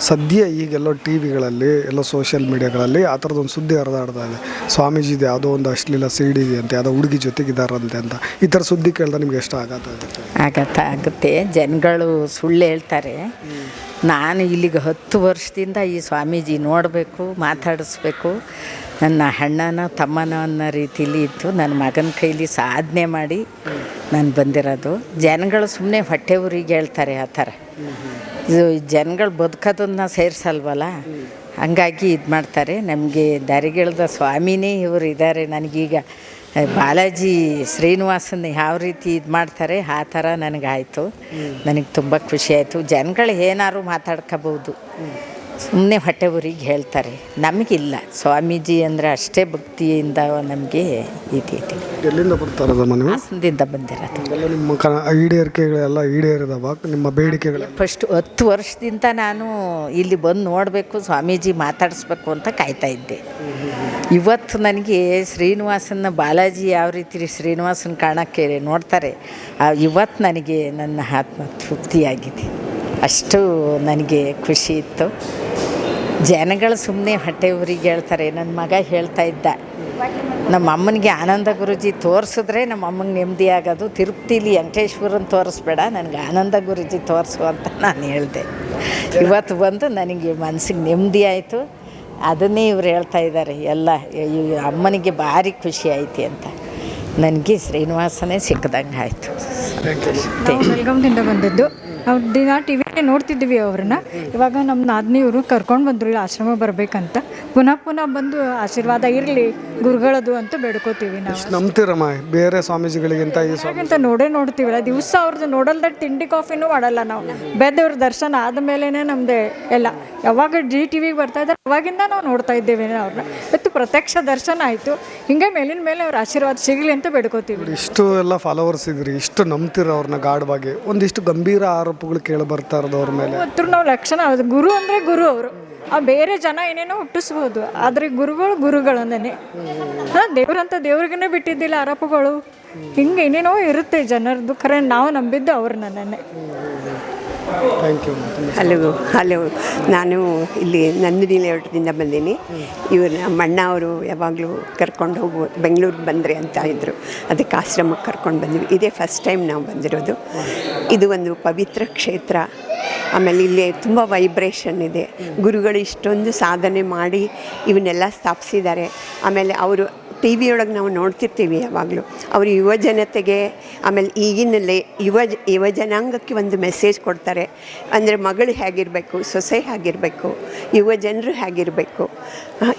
ಸದ್ಯ ಈಗೆಲ್ಲ ಟಿ ವಿಗಳಲ್ಲಿ ಎಲ್ಲ ಸೋಷಿಯಲ್ ಮೀಡಿಯಾಗಳಲ್ಲಿ ಆ ಥರದೊಂದು ಸುದ್ದಿ ಹರಿದಾಡ್ತಾ ಇದೆ. ಸ್ವಾಮೀಜಿದು ಯಾವುದೋ ಒಂದು ಅಶ್ಲೀಲ ಸಿಡಿ ಅಂತ ಯಾವುದೋ ಹುಡುಗಿ ಜೊತೆಗಿದ್ದಾರಂತೆ ಅಂತ. ಈ ಥರ ಸುದ್ದಿ ಕೇಳಿದ್ರೆ ನಿಮ್ಗೆ ಎಷ್ಟು ಆಘಾತ ಆಗತ್ತೆ? ಆಗತ್ತ ಆಗುತ್ತೆ. ಜನಗಳು ಸುಳ್ಳು ಹೇಳ್ತಾರೆ. ನಾನು ಇಲ್ಲಿಗೆ ಹತ್ತು ವರ್ಷದಿಂದ ಈ ಸ್ವಾಮೀಜಿ ನೋಡಬೇಕು ಮಾತಾಡಿಸ್ಬೇಕು. ನನ್ನ ಅಣ್ಣನ ತಮ್ಮನ ಅನ್ನೋ ರೀತಿಲಿ ಇತ್ತು ನನ್ನ ಮಗನ ಕೈಲಿ ಸಾಧನೆ ಮಾಡಿ ನಾನು ಬಂದಿರೋದು. ಜನಗಳು ಸುಮ್ಮನೆ ಹೊಟ್ಟೆ ಊರಿಗೆ ಹೇಳ್ತಾರೆ ಆ ಥರ. ಇದು ಜನಗಳು ಬದುಕೋದನ್ನ ಸೇರಿಸಲ್ವಲ್ಲ? ಹಂಗಾಗಿ ಇದು ಮಾಡ್ತಾರೆ. ನಮಗೆ ದಾರಿಗಿಳಿದ ಸ್ವಾಮಿನೇ ಇವರು ಇದ್ದಾರೆ ನನಗೀಗ ಬಾಲಾಜಿ ಶ್ರೀನಿವಾಸನ ಯಾವ ರೀತಿ ಇದು ಮಾಡ್ತಾರೆ ಆ ಥರ ನನಗಾಯಿತು. ನನಗೆ ತುಂಬ ಖುಷಿಯಾಯಿತು ಜನಗಳು ಏನಾದ್ರು ಮಾತಾಡ್ಕೋಬೋದು. ಸುಮ್ಮನೆ ಹೊಟ್ಟೆ ಊರಿಗೆ ಹೇಳ್ತಾರೆ. ನಮಗಿಲ್ಲ. ಸ್ವಾಮೀಜಿ ಅಂದರೆ ಅಷ್ಟೇ ಭಕ್ತಿಯಿಂದ ನಮಗೆ ಇದೈತಿ ಎಲ್ಲಿಂದ ಬರ್ತಾ ಇರೋದಮ್ಮ ನೀವು? ಹಾಸನದಿಂದ ಬಂದಿರೋದು. ಎಲ್ಲ ನಿಮ್ಮ ಕ ಈಡೇರಿಕೆಗಳೆಲ್ಲ ಈಡೇರಿದವ? ನಿಮ್ಮ ಬೇಡಿಕೆಗಳು? ಫಸ್ಟ್ ಹತ್ತು ವರ್ಷದಿಂದ ನಾನು ಇಲ್ಲಿ ಬಂದು ನೋಡಬೇಕು ಸ್ವಾಮೀಜಿ ಮಾತಾಡಿಸ್ಬೇಕು ಅಂತ ಕಾಯ್ತಾ ಇದ್ದೆ. ಇವತ್ತು ನನಗೆ ಶ್ರೀನಿವಾಸನ ಬಾಲಾಜಿ ಯಾವ ರೀತಿ ಶ್ರೀನಿವಾಸನ ಕಾಣಕ್ಕೆ ನೋಡ್ತಾರೆ ಇವತ್ತು ನನಗೆ ನನ್ನ ಆತ್ಮ ತೃಪ್ತಿಯಾಗಿದೆ ಅಷ್ಟು ನನಗೆ ಖುಷಿ ಇತ್ತು. ಜನಗಳು ಸುಮ್ಮನೆ ಹೊಟ್ಟೆ ಊರಿಗೆ ಹೇಳ್ತಾರೆ. ನನ್ನ ಮಗ ಹೇಳ್ತಾ ಇದ್ದ. ನಮ್ಮ ಅಮ್ಮನಿಗೆ ಆನಂದ ಗುರುಜಿ ತೋರಿಸಿದ್ರೆ ನಮ್ಮ ಅಮ್ಮಂಗೆ ನೆಮ್ಮದಿ ಆಗೋದು. ತಿರುಪ್ತಿಲಿ ವೆಂಕಟೇಶ್ವರನ ತೋರಿಸ್ಬೇಡ, ನನಗೆ ಆನಂದ ಗುರುಜಿ ತೋರಿಸು ಅಂತ ನಾನು ಹೇಳಿದೆ. ಇವತ್ತು ಬಂದು ನನಗೆ ಮನಸ್ಸಿಗೆ ನೆಮ್ಮದಿ ಆಯಿತು. ಅದನ್ನೇ ಇವ್ರು ಹೇಳ್ತಾ ಇದ್ದಾರೆ. ಎಲ್ಲ ಅಮ್ಮನಿಗೆ ಭಾರಿ ಖುಷಿ ಐತಿ ಅಂತ. ನನಗೆ ಶ್ರೀನಿವಾಸನೇ ಸಿಕ್ಕದಂಗೆ ಆಯಿತು ಬಂದದ್ದು ನಾವು ದಿನ ಟಿ ವಿಗೆ ನೋಡ್ತಿದ್ವಿ ಅವ್ರನ್ನ. ಇವಾಗ ನಮ್ಮ ನಾದಿನಿಯವರು ಕರ್ಕೊಂಡು ಬಂದರು ಇಲ್ಲಿ ಆಶ್ರಮ ಬರಬೇಕಂತ. ಪುನಃ ಪುನಃ ಬಂದು ಆಶೀರ್ವಾದ ಇರಲಿ ಗುರುಗಳದು ಅಂತ ಬೇಡ್ಕೋತೀವಿ ನಾವು. ನಂಬ್ತೀರಮ್ಮ ಬೇರೆ ಸ್ವಾಮೀಜಿಗಳಿಗಿಂತ ಈ ಸ್ವಾಮಿ ನೋಡೇ ನೋಡ್ತೀವಲ್ಲ ದಿವಸ ಅವ್ರದ್ದು ನೋಡಲ್ದ ತಿಂಡಿ ಕಾಫಿನೂ ಮಾಡಲ್ಲ ನಾವು. ಬೆದ್ದವ್ರ ದರ್ಶನ ಆದಮೇಲೆ ನಮ್ಮದೇ ಎಲ್ಲ. ಯಾವಾಗ ಜಿ ಟಿ ವಿಗೆ ಬರ್ತಾ ಇದ್ದಾರೆ ಅವಾಗಿಂದ ನಾವು ನೋಡ್ತಾ ಇದ್ದೇವೆ ಅವ್ರನ್ನ ಇವತ್ತು ಪ್ರತ್ಯಕ್ಷ ದರ್ಶನ ಆಯಿತು. ಹಿಂಗೆ ಮೇಲಿನ ಮೇಲೆ ಅವ್ರ ಆಶೀರ್ವಾದ ಸಿಗಲಿ ಅಂತ ಬೇಡ್ಕೋತೀವಿ. ಇಷ್ಟು ಎಲ್ಲ ಫಾಲೋವರ್ಸ್ ಇದ್ರಿ ಇಷ್ಟು ನಂಬ್ತೀರ ಅವ್ರನ್ನ ಗಾಢವಾಗಿ ಒಂದಿಷ್ಟು ಗಂಭೀರ ಆರೋಪಗಳು ಕೇಳಿ ಬರ್ತಾ ಇರೋದು ಅವ್ರ ಮೇಲೆ. ನಾವು ಲಕ್ಷಣ ಗುರು ಅಂದರೆ ಗುರು ಅವರು. ಆ ಬೇರೆ ಜನ ಏನೇನೋ ಹುಟ್ಟಿಸ್ಬೋದು. ಆದರೆ ಗುರುಗಳು ಗುರುಗಳನ್ನೇ ಹಾಂ, ದೇವ್ರಂತ ದೇವ್ರಿಗೇ ಬಿಟ್ಟಿದ್ದಿಲ್ಲ ಆರೋಪಗಳು ಹಿಂಗೆ ಏನೇನೋ ಇರುತ್ತೆ ಜನರದ್ದು. ಖರೆ, ನಾವು ನಂಬಿದ್ದು ಅವ್ರನ್ನೇ. ಹಲೋ ಹಲೋ ನಾನು ಇಲ್ಲಿ ನಂದಿನಿ ಲೇಔಟ್ದಿಂದ ಬಂದೀನಿ. ಇವರು ನಮ್ಮ ಅಣ್ಣ ಅವರು ಯಾವಾಗಲೂ ಕರ್ಕೊಂಡು ಹೋಗು, ಬೆಂಗಳೂರಿಗೆ ಬಂದರೆ ಅಂತ ಇದ್ದರು ಅದಕ್ಕೆ ಆಶ್ರಮಕ್ಕೆ ಕರ್ಕೊಂಡು ಬಂದ್ವಿ. ಇದೇ ಫಸ್ಟ್ ಟೈಮ್ ನಾವು ಬಂದಿರೋದು. ಇದು ಒಂದು ಪವಿತ್ರ ಕ್ಷೇತ್ರ. ಆಮೇಲೆ ಇಲ್ಲಿ ತುಂಬ ವೈಬ್ರೇಷನ್ ಇದೆ. ಗುರುಗಳು ಇಷ್ಟೊಂದು ಸಾಧನೆ ಮಾಡಿ ಇವನ್ನೆಲ್ಲ ಸ್ಥಾಪಿಸಿದ್ದಾರೆ. ಆಮೇಲೆ ಅವರು ಟಿ ವಿಯೊಳಗೆ ನಾವು ನೋಡ್ತಿರ್ತೀವಿ ಯಾವಾಗಲೂ. ಅವರು ಯುವ ಜನತೆಗೆ ಆಮೇಲೆ ಈಗಿನಲ್ಲೇ ಯುವ ಯುವ ಜನಾಂಗಕ್ಕೆ ಒಂದು ಮೆಸೇಜ್ ಕೊಡ್ತಾರೆ. ಅಂದರೆ ಮಗಳು ಹೇಗಿರಬೇಕು, ಸೊಸೆ ಹೇಗಿರಬೇಕು, ಯುವ ಜನರು ಹೇಗಿರಬೇಕು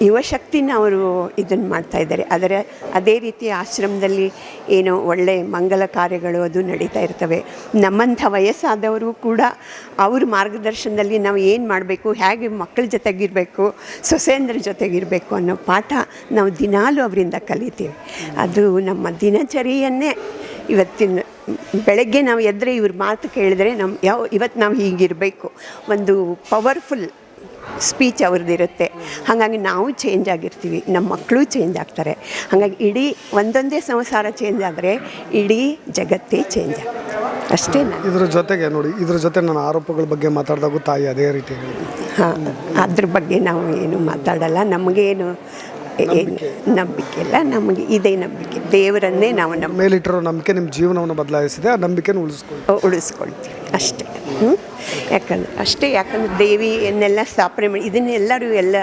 ಯುವ ಶಕ್ತಿನ ಅವರು ಇದನ್ನು ಮಾಡ್ತಾ ಇದ್ದಾರೆ. ಅದೇ ರೀತಿ ಆಶ್ರಮದಲ್ಲಿ ಏನು ಒಳ್ಳೆಯ ಮಂಗಲ ಕಾರ್ಯಗಳು ಅದು ನಡೀತಾ ಇರ್ತವೆ. ನಮ್ಮಂಥ ವಯಸ್ಸಾದವರು ಕೂಡ ಅವ್ರ ಮಾರ್ಗದರ್ಶನದಲ್ಲಿ ನಾವು ಏನು ಮಾಡಬೇಕು, ಹೇಗೆ ಮಕ್ಕಳ ಜೊತೆಗಿರಬೇಕು, ಸೊಸೆಯಂದ್ರ ಜೊತೆಗಿರಬೇಕು ಅನ್ನೋ ಪಾಠ ನಾವು ದಿನಾಲೂ ಅವರಿಂದ ಕಲಿತೀವಿ. ಅದು ನಮ್ಮ ದಿನಚರಿಯನ್ನೇ ಇವತ್ತಿನ ಬೆಳಗ್ಗೆ ನಾವು ಎದ್ದರೆ ಇವ್ರ ಮಾತು ಕೇಳಿದ್ರೆ ನಮ್ಮ ಯಾವ ಇವತ್ತು ನಾವು ಹೀಗಿರಬೇಕು. ಒಂದು ಪವರ್ಫುಲ್ ಸ್ಪೀಚ್ ಅವ್ರದ್ದಿರುತ್ತೆ ಹಾಗಾಗಿ ನಾವು ಚೇಂಜ್ ಆಗಿರ್ತೀವಿ. ನಮ್ಮ ಮಕ್ಕಳು ಚೇಂಜ್ ಆಗ್ತಾರೆ. ಹಾಗಾಗಿ ಇಡೀ ಒಂದೊಂದೇ ಸಂಸಾರ ಚೇಂಜ್ ಆದರೆ ಇಡೀ ಜಗತ್ತೇ ಚೇಂಜ್ ಆಗ್ತದೆ. ಅಷ್ಟೇ ನಾನು. ಇದ್ರ ಜೊತೆಗೆ ನೋಡಿ ಇದ್ರ ಜೊತೆ ನಾನು ಆರೋಪಗಳ ಬಗ್ಗೆ ಮಾತಾಡಿದಾಗ ತಾಯಿ ಅದೇ ರೀತಿ ಹಾಂ ಅದ್ರ ಬಗ್ಗೆ ನಾವು ಏನು ಮಾತಾಡಲ್ಲ. ನಮಗೇನು ನಂಬಿಕೆ. ಇಲ್ಲ ನಮಗೆ ಇದೇ ನಂಬಿಕೆ. ದೇವರನ್ನೇ ನಾವು ನಮ್ಮ ಮೇಲಿಟ್ಟಿರೋ ನಂಬಿಕೆ ನಿಮ್ಮ ಜೀವನವನ್ನು ಬದಲಾಯಿಸಿದೆ ಆ ನಂಬಿಕೆನ ಉಳಿಸ್ಕೊಳ್ಳಿ. ಉಳಿಸ್ಕೊಳ್ತೀವಿ. ಅಷ್ಟೇ. ಹ್ಞೂ ಯಾಕಂದ್ರೆ ಅಷ್ಟೇ ಯಾಕಂದ್ರೆ ದೇವಿಯನ್ನೆಲ್ಲ ಸ್ಥಾಪನೆ ಮಾಡಿ ಇದನ್ನೆಲ್ಲರೂ ಎಲ್ಲ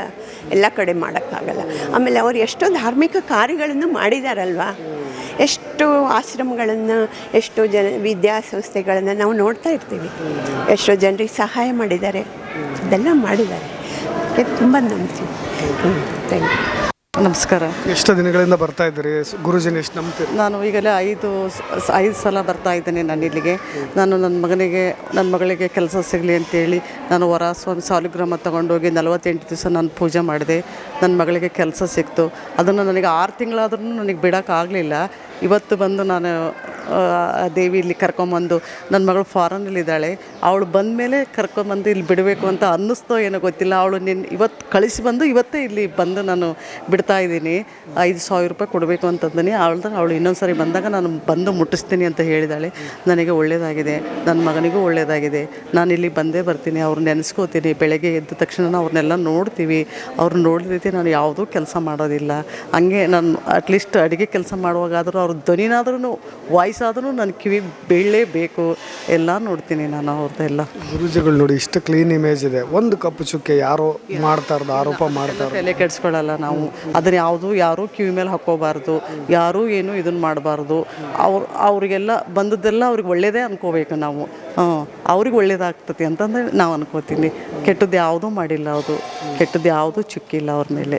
ಎಲ್ಲ ಕಡೆ ಮಾಡೋಕ್ಕಾಗಲ್ಲ. ಆಮೇಲೆ ಅವರು ಎಷ್ಟೋ ಧಾರ್ಮಿಕ ಕಾರ್ಯಗಳನ್ನು ಮಾಡಿದಾರಲ್ವಾ? ಎಷ್ಟು ಆಶ್ರಮಗಳನ್ನು ಎಷ್ಟೋ ಜನ ವಿದ್ಯಾಸಂಸ್ಥೆಗಳನ್ನು ನಾವು ನೋಡ್ತಾ ಇರ್ತೀವಿ. ಎಷ್ಟೋ ಜನರಿಗೆ ಸಹಾಯ ಮಾಡಿದ್ದಾರೆ. ಇದೆಲ್ಲ ಮಾಡಿದ್ದಾರೆ. ತುಂಬ ನಂಬ್ತೀವಿ ಹ್ಞೂ ಥ್ಯಾಂಕ್ ಯು ನಮಸ್ಕಾರ. ಎಷ್ಟು ದಿನಗಳಿಂದ ಬರ್ತಾ ಇದ್ದೀರಿ? ಗುರುಜಿನ ಎಷ್ಟು ನಂಬ್ತೀರಿ? ನಾನು ಈಗಲೇ ಐದು ಸ- ಐದು ಸಲ ಬರ್ತಾ ಇದ್ದೇನೆ ನಾನು ಇಲ್ಲಿಗೆ. ನಾನು ನನ್ನ ಮಗನಿಗೆ ನನ್ನ ಮಗಳಿಗೆ ಕೆಲಸ ಸಿಗಲಿ ಅಂತೇಳಿ ನಾನು ವರ ಸ್ವಾಮಿ ಸಾಲಿಗ್ರಾಮ ತಗೊಂಡೋಗಿ ನಲವತ್ತೆಂಟು ದಿವಸ ನಾನು ಪೂಜೆ ಮಾಡಿದೆ. ನನ್ನ ಮಗಳಿಗೆ ಕೆಲಸ ಸಿಕ್ತು. ಅದನ್ನು ನನಗೆ ಆರು ತಿಂಗಳಾದ್ರೂ ನನಗೆ ಬಿಡೋಕ್ಕಾಗಲಿಲ್ಲ ಇವತ್ತು ಬಂದು ನಾನು ಆ ದೇವಿ ಇಲ್ಲಿ ಕರ್ಕೊಂಬಂದು ನನ್ನ ಮಗಳು ಫಾರನ್ನಲ್ಲಿದ್ದಾಳೆ ಅವಳು ಬಂದಮೇಲೆ ಕರ್ಕೊಂಬಂದು ಇಲ್ಲಿ ಬಿಡಬೇಕು ಅಂತ ಅನ್ನಿಸ್ತೋ ಏನೋ ಗೊತ್ತಿಲ್ಲ. ಅವಳು ನಿನ್ನ ಇವತ್ತು ಕಳಿಸಿ ಬಂದು ಇವತ್ತೇ ಇಲ್ಲಿ ಬಂದು ನಾನು ಬಿಡ್ತಾ ಇದ್ದೀನಿ. ಐದು ಸಾವಿರ ರೂಪಾಯಿ ಕೊಡಬೇಕು ಅಂತಂದಿನಿ. ಅವಳ್ದು ಅವಳು ಇನ್ನೊಂದು ಸಾರಿ ಬಂದಾಗ ನಾನು ಬಂದು ಮುಟ್ಟಿಸ್ತೀನಿ ಅಂತ ಹೇಳಿದಾಳೆ. ನನಗೆ ಒಳ್ಳೆಯದಾಗಿದೆ ನನ್ನ ಮಗನಿಗೂ ಒಳ್ಳೆಯದಾಗಿದೆ ನಾನು ಇಲ್ಲಿ ಬಂದೇ ಬರ್ತೀನಿ. ಅವ್ರು ನೆನೆಸ್ಕೋತೀನಿ. ಬೆಳಗ್ಗೆ ಎದ್ದ ತಕ್ಷಣ ಅವ್ರನ್ನೆಲ್ಲ ನೋಡ್ತೀವಿ. ಅವ್ರು ನೋಡಿದ ರೀತಿ ನಾನು ಯಾವುದೂ ಕೆಲಸ ಮಾಡೋದಿಲ್ಲ. ಹಂಗೆ ನಾನು ಅಟ್ಲೀಸ್ಟ್ ಅಡುಗೆ ಕೆಲಸ ಮಾಡುವಾಗಾದರೂ ಅವ್ರ ಧ್ವನಿನಾದ್ರೂ ವಾಯ್ಸ್ ಆದರೂ ನನ್ನ ಕಿವಿ ಬೀಳಲೇಬೇಕು. ಎಲ್ಲ ನೋಡ್ತೀನಿ ನಾನು ಅವ್ರದ್ದೆಲ್ಲ ಗುರುಜಿಗಳು ನೋಡಿ ಇಷ್ಟು ಕ್ಲೀನ್ ಇಮೇಜ್ ಇದೆ. ಒಂದು ಕಪ್ಪು ಚುಕ್ಕೆ ಯಾರೋ ಮಾಡ್ತಾ ಇರೋದು ಆರೋಪ ಮಾಡ್ತಾರೆ ತಲೆ ಕೆಡಿಸ್ಕೊಳ್ಳಲ್ಲ ನಾವು. ಅದನ್ನ ಯಾವುದು ಯಾರೂ ಕಿವಿ ಮೇಲೆ ಹಾಕ್ಕೋಬಾರ್ದು ಯಾರೂ ಏನು ಇದನ್ನು ಮಾಡಬಾರ್ದು. ಅವ್ರು, ಅವರಿಗೆಲ್ಲ ಬಂದದ್ದೆಲ್ಲ ಅವ್ರಿಗೆ ಒಳ್ಳೆಯದೇ ಅನ್ಕೋಬೇಕು ನಾವು. ಅವ್ರಿಗೆ ಒಳ್ಳೇದಾಗ್ತದೆ ಅಂತಂದ್ರೆ ನಾವು ಅನ್ಕೋತೀನಿ. ಕೆಟ್ಟದ್ದು ಯಾವುದೂ ಮಾಡಿಲ್ಲ ಅದು ಕೆಟ್ಟದ್ದು ಯಾವುದೂ ಚುಕ್ಕಿಲ್ಲ ಅವ್ರ ಮೇಲೆ.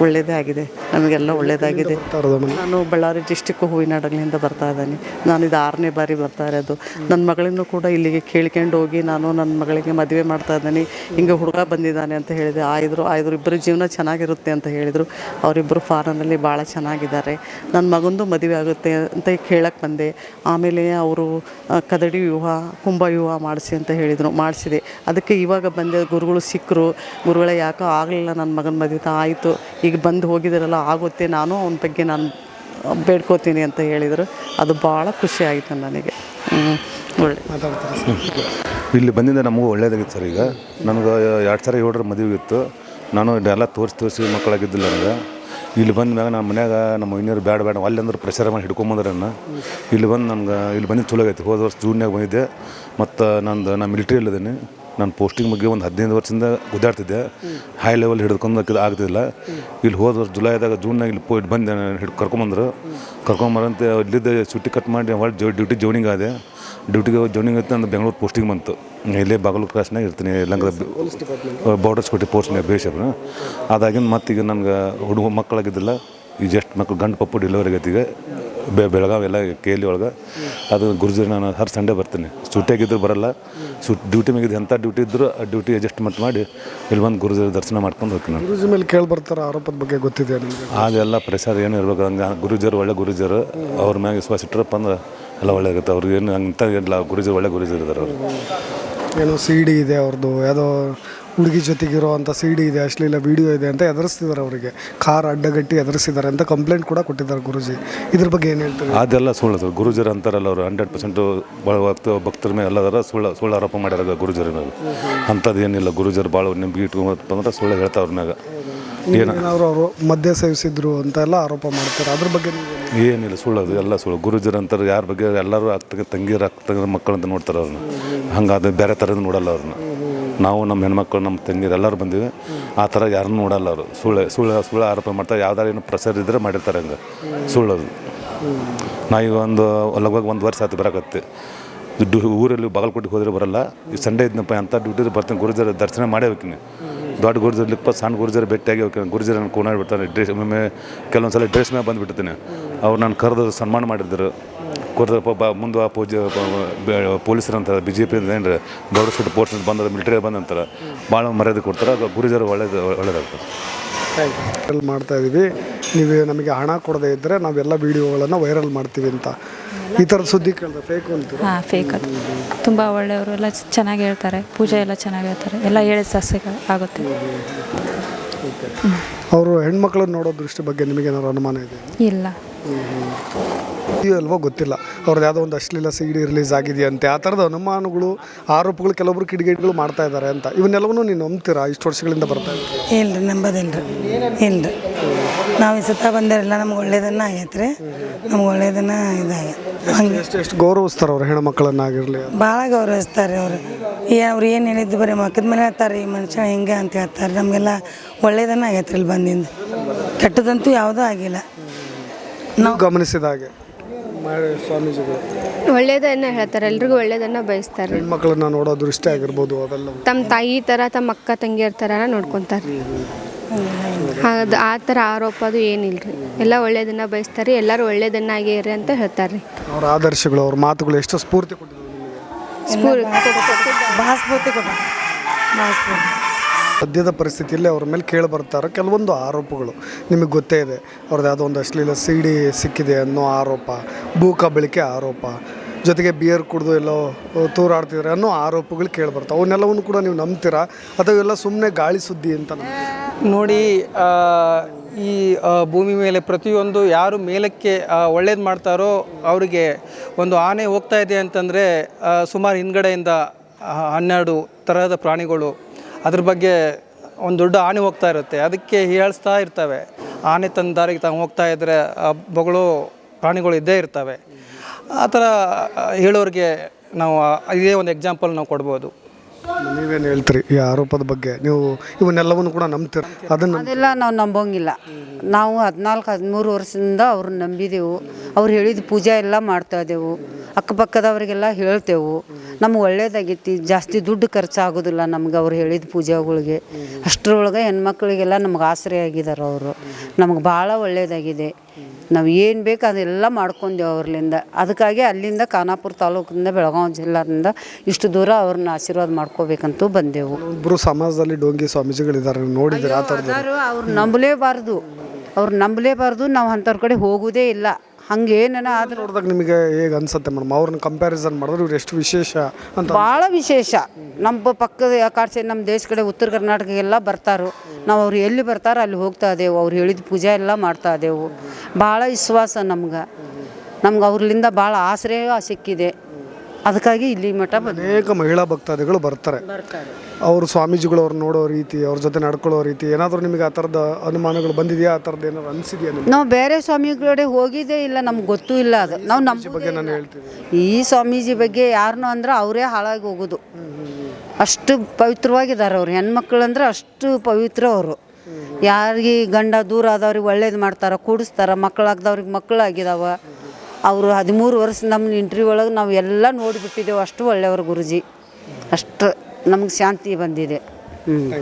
ಒಳ್ಳೇದೇ ಆಗಿದೆ. ನಮಗೆಲ್ಲ ಒಳ್ಳೇದಾಗಿದೆ. ಬರ್ತಾ ನಾನು ಬಳ್ಳಾರಿ ಡಿಸ್ಟಿಕ್ಕು ಹೂವಿನಾಡಲಿಂದ ಬರ್ತಾ ಇದ್ದೀನಿ. ನಾನು ಇದು ಆರನೇ ಬಾರಿ ಬರ್ತಾ ಇರೋದು. ನನ್ನ ಮಗಳನ್ನು ಕೂಡ ಇಲ್ಲಿಗೆ ಕೇಳ್ಕೊಂಡು ಹೋಗಿ ನಾನು ನನ್ನ ಮಗಳಿಗೆ ಮದುವೆ ಮಾಡ್ತಾ ಇದ್ದೀನಿ. ಹಿಂಗೆ ಹುಡುಗ ಬಂದಿದ್ದಾನೆ ಅಂತ ಹೇಳಿದೆ. ಆಯ್ದರು ಆಯ್ದರು. ಇಬ್ಬರು ಜೀವನ ಚೆನ್ನಾಗಿರುತ್ತೆ ಅಂತ ಹೇಳಿದರು. ಅವರಿಬ್ಬರು ಫಾರನಲ್ಲಿ ಭಾಳ ಚೆನ್ನಾಗಿದ್ದಾರೆ. ನನ್ನ ಮಗಂದು ಮದುವೆ ಆಗುತ್ತೆ ಅಂತ ಕೇಳಕ್ಕೆ ಬಂದೆ. ಆಮೇಲೆ ಅವರು ಕದಡಿ ವಿವಾಹ ಕುಂಭ ವಿವಾಹ ಮಾಡಿಸಿ ಅಂತ ಹೇಳಿದರು, ಮಾಡಿಸಿದೆ. ಅದಕ್ಕೆ ಇವಾಗ ಬಂದೆ, ಗುರುಗಳು ಸಿಕ್ಕರು. ಗುರುಗಳೇ, ಯಾಕೋ ಆಗಲಿಲ್ಲ ನನ್ನ ಮಗನ ಮದುವೆ ಆಯಿತು. ಈಗ ಬಂದು ಹೋಗಿದ್ದಾರಲ್ಲ ಆಗುತ್ತೆ. ನಾನು ಅವನ ಬಗ್ಗೆ ನಾನು ಬೇಡ್ಕೋತೀನಿ ಅಂತ ಹೇಳಿದರು. ಅದು ಭಾಳ ಖುಷಿ ಆಯಿತು ನನಗೆ. ಒಳ್ಳೆ ಇಲ್ಲಿ ಬಂದಿಂದ ನಮಗೂ ಒಳ್ಳೇದಾಗಿತ್ತು ಸರ್ ಈಗ. ನನಗೆ, ಎರಡು ಸಾವಿರ ಏಳರ ಮದುವೆ ಇತ್ತು. ನಾನು ಇದೆಲ್ಲ ತೋರಿಸಿ ತೋರಿಸಿ ಮಕ್ಕಳಾಗಿದ್ದಿಲ್ಲ ನನಗೆ ಇಲ್ಲಿ ಬಂದ ಮ್ಯಾಗ ನಮ್ಮ ಮನ್ಯಾಗ ನಮ್ಮ ಇನ್ನೂರು ಬೇಡ ಬೇಡ ಅಲ್ಲಿ ಅಂದ್ರೆ ಪ್ರೆಷರ್ ಮಾಡಿ ಹಿಡ್ಕೊಂಬಂದ್ರೆ ನಾನು ಇಲ್ಲಿ ಬಂದು ನಮ್ಗೆ, ಇಲ್ಲಿ ಬಂದಿದ್ದು ಚಲೋ ಆಗೈತಿ. ಹೋದ ವರ್ಷ ಜೂನ್ಯಾಗ ಬಂದಿದ್ದೆ. ಮತ್ತು ನಂದು ನಾನು ಮಿಲಿಟ್ರಿ ಇಲ್ಲದೇನೆ ನಾನು ಪೋಸ್ಟಿಂಗ್ ಬಗ್ಗೆ ಒಂದು ಹದಿನೈದು ವರ್ಷದಿಂದ ಗುದ್ದಾಡ್ತಿದ್ದೆ. ಹೈ ಲೆವೆಲ್ ಹಿಡ್ಕೊಂಡು ಆಗ್ತಿಲ್ಲ ಇಲ್ಲಿ ಹೋದ ವರ್ಷ ಜುಲೈದಾಗ ಜೂನ್ನಾಗ ಇಲ್ಲಿ ಪೋ ಬಂದೆ ಹಿಡ್ ಕರ್ಕೊಂಬಂದ್ರು. ಕರ್ಕೊಂಬರಂತ ಇಲ್ಲಿದ್ದ ಸುಟ್ಟಿ ಕಟ್ ಮಾಡಿ ಹೊಳ್ಳಿ ಜೋ ಡ್ಯೂಟಿ ಜೋನಿಂಗ್ ಆದೆ. ಡ್ಯೂಟಿಗೆ ಜೋನಿಂಗ್ ಆಯ್ತು ಅಂದ್ರೆ ಬೆಂಗಳೂರು ಪೋಸ್ಟಿಂಗ್ ಬಂತು. ಇಲ್ಲೇ ಬಾಗಲೂರು ಕ್ರಾಸ್ನಾಗ ಇರ್ತೀನಿ ಲಂಗದ ಬಾರ್ಡರ್ಸ್ ಕೊಟ್ಟು ಪೋಸ್ಟ್ನಾಗ ಬೇಷಪ್ನ ಅದಾಗಿಂದ ಮತ್ತೀಗ ನನಗೆ ಹುಡುಗ ಮಕ್ಕಳಾಗಿದ್ದಿಲ್ಲ. ಈ ಜಸ್ಟ್ ಮಕ್ಕಳು ಗಂಡು ಪಪ್ಪು ಡೆಲಿವರಿ ಆಗೈತಿ ಈಗ. ಬೆ ಬೆಳಗಾವಿ ಎಲ್ಲ ಕೆ ಎಲ್ ಒಳಗೆ. ಅದು ಗುರುಜಿ ನಾನು ಹರ್ ಸಂಡೇ ಬರ್ತೀನಿ. ಸುಟ್ಟಿಯಾಗಿದ್ದರೂ ಬರಲ್ಲ. ಸು ಡ್ಯೂಟಿ ಮ್ಯಾಗಿದ್ದು ಎಂಥ ಡ್ಯೂಟಿ ಇದ್ದರೂ ಆ ಡ್ಯೂಟಿ ಅಡ್ಜಸ್ಟ್ಮೆಂಟ್ ಮಾಡಿ ಇಲ್ಲಿ ಬಂದು ಗುರುಜಿ ದರ್ಶನ ಮಾಡ್ಕೊಂಡು ಹೋಗ್ತೀನಿ ನಾನು. ಗುರುಜಿ ಮೇಲೆ ಕೇಳಿ ಬರ್ತಾರೆ ಆರೋಪದ ಬಗ್ಗೆ ಗೊತ್ತಿದೆ ನಿಮಗೆ? ಅದೆಲ್ಲ ಪ್ರೆಷರ್ ಏನು ಇರ್ಬೇಕು. ಹಂಗೆ ಗುರುಜರು ಒಳ್ಳೆ ಗುರುಜರು. ಅವ್ರ ಮ್ಯಾಗ ವಿಶ್ವಾಸ ಇಟ್ಟರಪ್ಪ ಅಂದ್ರೆ ಎಲ್ಲ ಒಳ್ಳೆ ಆಗುತ್ತೆ ಅವ್ರಿಗೆ ಏನು ಅಂತ ಇಲ್ಲ ಗುರುಜಿ ಒಳ್ಳೆ ಗುರುಜಿ ಇದ್ದಾರೆ ಅವರು. ಏನೋ ಸಿ ಡಿ ಇದೆ ಅವ್ರದ್ದು ಯಾವುದೋ ಹುಡುಗಿ ಜೊತೆಗಿರುವಂಥ ಸಿ ಡಿ ಇದೆ ಅಶ್ಲೀಲ ವಿಡಿಯೋ ಇದೆ ಅಂತ ಎದುರಿಸ್ತಿದ್ದಾರೆ ಅವರಿಗೆ. ಕಾರ್ ಅಡ್ಡಗಟ್ಟಿ ಎದುರಿಸಿದ್ದಾರೆ ಅಂತ ಕಂಪ್ಲೇಂಟ್ ಕೂಡ ಕೊಟ್ಟಿದ್ದಾರೆ ಗುರುಜಿ. ಇದ್ರ ಬಗ್ಗೆ ಏನು ಹೇಳ್ತಾರೆ? ಅದೆಲ್ಲ ಸುಳ್ಳು ಸರ್. ಗುರುಜರು ಅಂತಾರಲ್ಲ ಅವರು ಹಂಡ್ರೆಡ್ ಪರ್ಸೆಂಟು ಭಕ್ತ ಭಕ್ತರ ಮೇಲೆ ಎಲ್ಲದಾರ ಸುಳ್ಳು ಸುಳ್ಳು ಆರೋಪ ಮಾಡ್ಯಾರ ಗುರುಜರ ಮೇಲೆ. ಅಂಥದ್ದು ಏನಿಲ್ಲ. ಗುರುಜರು ಭಾಳ ನಂಬಿಕೆ ಇಟ್ಕೊಂಬಂದ್ರೆ ಅಂದ್ರೆ ಸುಳ್ಳು ಹೇಳ್ತಾವ್ರ ಮ್ಯಾಗ. ಏನು ಏನಾದ್ರು ಅವರು ಮದ್ಯ ಸೇವಿಸಿದ್ರು ಅಂತ ಎಲ್ಲ ಆರೋಪ ಮಾಡ್ತಾರೆ. ಅದ್ರ ಬಗ್ಗೆ ಏನಿಲ್ಲ ಸುಳ್ಳು ಅದು ಎಲ್ಲ ಸುಳ್ಳು. ಗುರುಜರು ಅಂತಾರೆ ಯಾರ ಬಗ್ಗೆ ಎಲ್ಲರೂ ಆಗ್ತಕ್ಕ ತಂಗಿಯರು ಆಗ್ತಕ್ಕ ಮಕ್ಕಳಂತ ನೋಡ್ತಾರೆ ಅವ್ರನ್ನ ಹಂಗಾದ್ರೆ ಬೇರೆ ಥರದ ನೋಡಲ್ಲ ಅವ್ರನ್ನ ನಾವು ನಮ್ಮ ಹೆಣ್ಮಕ್ಳು ನಮ್ಮ ತಂಗಿರು ಎಲ್ಲರೂ ಬಂದಿವಿ ಆ ಥರ ಯಾರನ್ನೂ ನೋಡಲ್ಲ ಅವರು. ಸುಳ್ಳು ಸುಳ್ಳು ಸುಳ್ಳು ಆರೋಪ ಮಾಡ್ತಾರೆ. ಯಾವ್ದಾರು ಏನು ಪ್ರೆಷರ್ ಇದ್ದರೆ ಮಾಡಿರ್ತಾರೆ ಹಂಗೆ. ಸುಳ್ಳದು. ನಾ ಈಗ ಒಂದು ಲಗಭಗ ಒಂದು ವರ್ಷ ಆಯ್ತು ಬರಕತ್ತೆ. ದುಡ್ಡು ಊರಲ್ಲಿ ಬಾಗಲಕೋಟೆಗೆ ಹೋದ್ರೆ ಬರಲ್ಲ. ಈ ಸಂಡೇ ಇದ್ನಪ್ಪ ಅಂತ ಡ್ಯೂಟಿ ಬರ್ತೀನಿ. ಗುರುಜರ ದರ್ಶನ ಮಾಡೇ ಹೋಗ್ತೀನಿ. ದೊಡ್ಡ ಗುರುಜರ್ಲಿಪ್ಪ ಸಣ್ಣ ಗುರುಜರ ಭೇಟಿಯಾಗಿ ಹೋಗ್ತೀನಿ. ಗುರುಜರ ನನ್ನ ಕೋನಾಡಿ ಬಿಡ್ತಾನೆ ಡ್ರೆಸ್ ಒಮ್ಮೆ ಕೆಲವೊಂದು ಸಲ ಡ್ರೆಸ್ ಮೇಲೆ ಬಂದುಬಿಡ್ತೀನಿ. ಅವ್ರು ನಾನು ಕರೆದು ಸನ್ಮಾನ ಮಾಡಿದ್ರು. ಕೊಡ್ದ ಪಾಪ ಮುಂದೆ ಆ ಪೂಜೆ ಪೊಲೀಸರು ಅಂತಾರೆ ಬಿ ಜೆ ಪಿ ಏನು ದೊಡ್ಡ ಸುಟ್ಟು ಪೋಸ್ಟ್ ಬಂದ ಮಿಲಿಟರಿ ಬಂದಂತಾರೆ ಭಾಳ ಮರ್ಯಾದೆ ಕೊಡ್ತಾರೆ ಅದು ಗುರುಜರು ಒಳ್ಳೇದು ಒಳ್ಳೇದಾಗ್ತದೆ. ವೈರಲ್ ಮಾಡ್ತಾ ಇದ್ದೀವಿ ನೀವು ನಮಗೆ ಹಣ ಕೊಡದೇ ಇದ್ದರೆ ನಾವೆಲ್ಲ ವೀಡಿಯೋಗಳನ್ನು ವೈರಲ್ ಮಾಡ್ತೀವಿ ಅಂತ. ಈ ಥರದ ಸುದ್ದಿ ಕೇಳಿದೆ ಫೇಕ್ ಅಂತ ಹಾಂ ಫೇಕ್ ಅದು. ತುಂಬ ಒಳ್ಳೆಯವರು ಎಲ್ಲ ಚೆನ್ನಾಗಿ ಹೇಳ್ತಾರೆ ಪೂಜೆ ಎಲ್ಲ ಚೆನ್ನಾಗಿ ಹೇಳ್ತಾರೆ ಎಲ್ಲ ಹೇಳಿದ ಸಸ್ಯಗಳು ಆಗುತ್ತೆ. ಅವರು ಹೆಣ್ಮಕ್ಳನ್ನ ನೋಡೋ ದೃಷ್ಟಿ ಬಗ್ಗೆ ನಿಮಗೇನಾದ್ರು ಅನುಮಾನ ಇದೆ ಇಲ್ಲ. ಅಲ್ವೋ ಗೊತ್ತಿಲ್ಲ. ಅವ್ರದ್ದು ಯಾವುದೋ ಒಂದು ಅಶ್ಲೀಲ ಸಿ ಡಿ ರಿಲೀಸ್ ಆಗಿದೆಯಂತೆ ಆ ಥರದ ಅನುಮಾನಗಳು ಆರೋಪಗಳು ಕೆಲವೊಬ್ರು ಕಿಡಿಗೇಡಿಗಳು ಮಾಡ್ತಾ ಇದ್ದಾರೆ ಅಂತ. ಇವನ್ನೆಲ್ಲವನ್ನೂ ನೀನು ನಂಬ್ತೀರಾ? ಇಷ್ಟು ವರ್ಷಗಳಿಂದ ಬರ್ತಾ ರೀ ನಂಬೋದೇನ್ರಿ ಇಲ್ಲ ರೀ ನಾವು ಈ ಸತ ಬಂದಿರಲ್ಲ ನಮ್ಗೆ ಒಳ್ಳೇದನ್ನ ಆಗೈತೆ ರೀ. ನಮ್ಗೆ ಒಳ್ಳೇದನ್ನ ಇದಾಗೈತೆ. ಹಂಗೆ. ಎಷ್ಟು ಎಷ್ಟು ಗೌರವಿಸ್ತಾರೆ ಅವ್ರು ಹೆಣ್ಮಕ್ಳನ್ನಾಗಿರಲಿ ಭಾಳ ಗೌರವಿಸ್ತಾರೆ ಅವರು. ಏ ಅವ್ರು ಏನು ಹೇಳಿದ್ದು ಬರೀ ಮಕ್ಕದ ಮೇಲೆ ಹೇಳ್ತಾರೆ ಈ ಮನುಷ್ಯ ಹಿಂಗೆ ಅಂತ ಹೇಳ್ತಾರೆ. ನಮಗೆಲ್ಲ ಒಳ್ಳೇದನ್ನ ಆಗೈತೆ ರೀ ಇಲ್ಲಿ ಬಂದಿಂದ. ಕೆಟ್ಟದಂತೂ ಯಾವುದೂ ಆಗಿಲ್ಲ. ನಾವು ಗಮನಿಸಿದ ಹಾಗೆ. ಮಾಡಿ ಸ್ವಾಮೀಜಿಗಳು. ಒಳ್ಳೇದನ್ನ ಹೇಳ್ತಾರೆ ಎಲ್ರಿಗೂ ಒಳ್ಳೇದನ್ನ ಬಯಸ್ತಾರೆ. ಹೆಣ್ಮಕ್ಳನ್ನ ನೋಡೋ ದೃಷ್ಟಿ ಆಗಿರ್ಬೋದು ಅವೆಲ್ಲ ತಮ್ಮ ತಾಯಿ ಥರ ತಮ್ಮ ಅಕ್ಕ ತಂಗಿಯರ ತರ ನೋಡ್ಕೊತಾರೆ. ಅದು ಆ ಥರ ಆರೋಪ ಅದು ಏನಿಲ್ರಿ. ಎಲ್ಲ ಒಳ್ಳೇದನ್ನ ಬಯಸ್ತಾರೆ ಎಲ್ಲರೂ ಒಳ್ಳೇದನ್ನಾಗಿರಿ ಅಂತ ಹೇಳ್ತಾರೆ ಅವ್ರ ಆದರ್ಶಗಳು ಅವ್ರ ಮಾತುಗಳು ಎಷ್ಟು ಸ್ಫೂರ್ತಿ ಕೊಟ್ಟಿದ್ದಾರೆ ಸ್ಫೂರ್ತಿ ಭಾಳ ಸ್ಫೂರ್ತಿ ಕೊಟ್ಟ ಭಾಳ ಸ್ಫೂರ್ತಿ ಸದ್ಯದ ಪರಿಸ್ಥಿತಿಯಲ್ಲಿ ಅವ್ರ ಮೇಲೆ ಕೇಳಿ ಬರ್ತಾರೆ ಕೆಲವೊಂದು ಆರೋಪಗಳು. ನಿಮಗೆ ಗೊತ್ತೇ ಇದೆ, ಅವ್ರದ್ದು ಯಾವುದೋ ಒಂದು ಅಶ್ಲೀಲ ಸಿ ಡಿ ಸಿಕ್ಕಿದೆ ಅನ್ನೋ ಆರೋಪ ಭೂ ಕಬಳಿಕೆ ಆರೋಪ, ಜೊತೆಗೆ ಬಿಯರ್ ಕುಡಿದು ಎಲ್ಲೋ ತೂರಾಡ್ತಿದ್ರೆ ಅನ್ನೋ ಆರೋಪಗಳು ಕೇಳಿ ಬರ್ತಾವೆ. ಅವನ್ನೆಲ್ಲವನ್ನು ಕೂಡ ನೀವು ನಂಬ್ತೀರಾ? ಅಥವಾ ಎಲ್ಲ ಸುಮ್ಮನೆ ಗಾಳಿ ಸುದ್ದಿ ಅಂತ? ನೋಡಿ ಈ ಭೂಮಿ ಮೇಲೆ ಪ್ರತಿಯೊಂದು ಯಾರು ಮೇಲಕ್ಕೆ ಒಳ್ಳೇದು ಮಾಡ್ತಾರೋ ಅವರಿಗೆ ಒಂದು ಆನೆ ಹೋಗ್ತಾ ಇದೆ ಅಂತಂದರೆ ಸುಮಾರು ಹಿಂದ್ಗಡೆಯಿಂದ ಹನ್ನೆರಡು ತರಹದ ಪ್ರಾಣಿಗಳು ಅದ್ರ ಬಗ್ಗೆ ಒಂದು ದೊಡ್ಡ ಆನೆ ಹೋಗ್ತಾ ಇರುತ್ತೆ. ಅದಕ್ಕೆ ಹೀಯಾಳಿಸ್ತಾ ಇರ್ತವೆ. ಆನೆ ತನ್ನ ದಾರಿಗೆ ತಾವು ಹೋಗ್ತಾ ಇದ್ದರೆ ಬೊಗಳು ಪ್ರಾಣಿಗಳು ಇದ್ದೇ ಇರ್ತವೆ. ಆ ಥರ ಹೇಳೋರಿಗೆ ನಾವು ಇದೇ ಒಂದು ಎಕ್ಸಾಂಪಲ್ ನಾವು ಕೊಡ್ಬೋದು. ನೀವೇನು ಹೇಳ್ತೀರಿ ಈ ಆರೋಪದ ಬಗ್ಗೆ? ನೀವು ಇವನ್ನೆಲ್ಲವನ್ನು ಕೂಡ ನಂಬ್ತೀರ? ಅದನ್ನು ಅದೆಲ್ಲ ನಾವು ನಂಬೋಂಗಿಲ್ಲ. ನಾವು ಹದಿನಾಲ್ಕು ಹದಿಮೂರು ವರ್ಷದಿಂದ ಅವ್ರನ್ನ ನಂಬಿದೆವು. ಅವ್ರು ಹೇಳಿದ ಪೂಜೆ ಎಲ್ಲ ಮಾಡ್ತಾ ಇದ್ದೆವು. ಅಕ್ಕಪಕ್ಕದವರಿಗೆಲ್ಲ ಹೇಳ್ತೇವು. ನಮ್ಗೆ ಒಳ್ಳೇದಾಗೈತಿ. ಜಾಸ್ತಿ ದುಡ್ಡು ಖರ್ಚಾಗೋದಿಲ್ಲ ನಮ್ಗೆ ಅವ್ರು ಹೇಳಿದ ಪೂಜೆಗಳಿಗೆ. ಅಷ್ಟರೊಳಗೆ ಹೆಣ್ಮಕ್ಳಿಗೆಲ್ಲ ನಮ್ಗೆ ಆಸರೆ ಆಗಿದ್ದಾರೆ ಅವರು. ನಮ್ಗೆ ಭಾಳ ಒಳ್ಳೇದಾಗಿದೆ. ನಾವು ಏನು ಬೇಕು ಅದೆಲ್ಲ ಮಾಡ್ಕೊಂಡೆವು ಅವ್ರಲಿಂದ. ಅದಕ್ಕಾಗಿ ಅಲ್ಲಿಂದ ಖಾನಾಪುರ ತಾಲೂಕಿಂದ ಬೆಳಗಾವಿ ಜಿಲ್ಲಾದಿಂದ ಇಷ್ಟು ದೂರ ಅವ್ರನ್ನ ಆಶೀರ್ವಾದ ಮಾಡ್ಕೋಬೇಕಂತೂ ಬಂದೆವು. ಇಬ್ಬರು ಸಮಾಜದಲ್ಲಿ ಡೋಂಗಿ ಸ್ವಾಮೀಜಿಗಳಿದ್ದಾರೆ ನೋಡಿದ್ರೆ ಅವ್ರು ನಂಬಲೇಬಾರ್ದು. ಅವ್ರು ನಂಬಲೇಬಾರ್ದು ನಾವು ಅಂಥವ್ರ ಕಡೆ ಹೋಗೋದೇ ಇಲ್ಲ. ಹಂಗೇನ ಆದ್ರೆ ನೋಡಿದಾಗ ನಿಮಗೆ ಹೇಗೆ ಅನ್ಸುತ್ತೆ ಮೇಡಮ್? ಅವ್ರನ್ನ ಕಂಪ್ಯಾರಿಸನ್ ಮಾಡಿದ್ರೆ ಇವ್ರು ಎಷ್ಟು ವಿಶೇಷ ಅಂತ ಭಾಳ ವಿಶೇಷ. ನಮ್ಮ ಪಕ್ಕದ ಕಾಡ್ಸಿ ನಮ್ಮ ದೇಶ ಕಡೆ ಉತ್ತರ ಕರ್ನಾಟಕ ಎಲ್ಲ ಬರ್ತಾರೋ. ನಾವು ಅವ್ರು ಎಲ್ಲಿ ಬರ್ತಾರೋ ಅಲ್ಲಿ ಹೋಗ್ತಾ ಇದ್ದೇವೆ. ಅವ್ರು ಹೇಳಿದ ಪೂಜೆ ಎಲ್ಲ ಮಾಡ್ತಾ ಇದ್ದೇವು. ಭಾಳ ವಿಶ್ವಾಸ ನಮ್ಗೆ. ನಮ್ಗೆ ಅವ್ರಲಿಂದ ಭಾಳ ಆಶ್ರಯ ಸಿಕ್ಕಿದೆ. ಅದಕ್ಕಾಗಿ ಇಲ್ಲಿ ಮಠ ಬಂದ ಅನೇಕ ಮಹಿಳಾ ಭಕ್ತಾದಿಗಳು ಬರ್ತಾರೆ. ಅವರು ಸ್ವಾಮೀಜಿಗಳು ಅವ್ರು ನೋಡೋ ರೀತಿ ಅವ್ರ ಜೊತೆ ನಡ್ಕೊಳ್ಳೋ ರೀತಿ ಏನಾದರೂ ನಿಮಗೆ ಆ ಥರದ ಅನುಮಾನಗಳು ಬಂದಿದೆಯಾ? ಆ ಥರದ್ದು ಏನಾದ್ರು ಅನಿಸಿದೆಯಾ ನಿಮಗೆ? ನಾವು ಬೇರೆ ಸ್ವಾಮಿಗಳಡೆ ಹೋಗಿದ್ದೇ ಇಲ್ಲ ನಮ್ಗೆ ಗೊತ್ತೂ ಇಲ್ಲ ಅದು. ನಾವು ನಮ್ಮ ಬಗ್ಗೆ ನಾನು ಹೇಳ್ತೀನಿ. ಈ ಸ್ವಾಮೀಜಿ ಬಗ್ಗೆ ಯಾರನ್ನೂ ಅಂದ್ರೆ ಅವರೇ ಹಾಳಾಗಿ ಹೋಗೋದು. ಅಷ್ಟು ಪವಿತ್ರವಾಗಿದ್ದಾರೆ ಅವ್ರು. ಹೆಣ್ಮಕ್ಳು ಅಂದ್ರೆ ಅಷ್ಟು ಪವಿತ್ರ ಅವರು. ಯಾರಿಗೆ ಗಂಡ ದೂರ ಆದವ್ರಿಗೆ ಒಳ್ಳೇದು ಮಾಡ್ತಾರೆ ಕೂಡಿಸ್ತಾರೆ ಮಕ್ಕಳಾಗ್ದವ್ರಿಗೆ ಮಕ್ಕಳಾಗಿದಾವ. ಅವರು ಹದಿಮೂರು ವರ್ಷ ನಮ್ಮ ಇಂಟ್ರ್ಯೂ ಒಳಗೆ ನಾವು ಎಲ್ಲ ನೋಡಿಬಿಟ್ಟಿದ್ದೇವೆ. ಅಷ್ಟು ಒಳ್ಳೆಯವರು ಗುರುಜಿ. ಅಷ್ಟು ನಮಗೆ ಶಾಂತಿ ಬಂದಿದೆ. ಹ್ಞೂ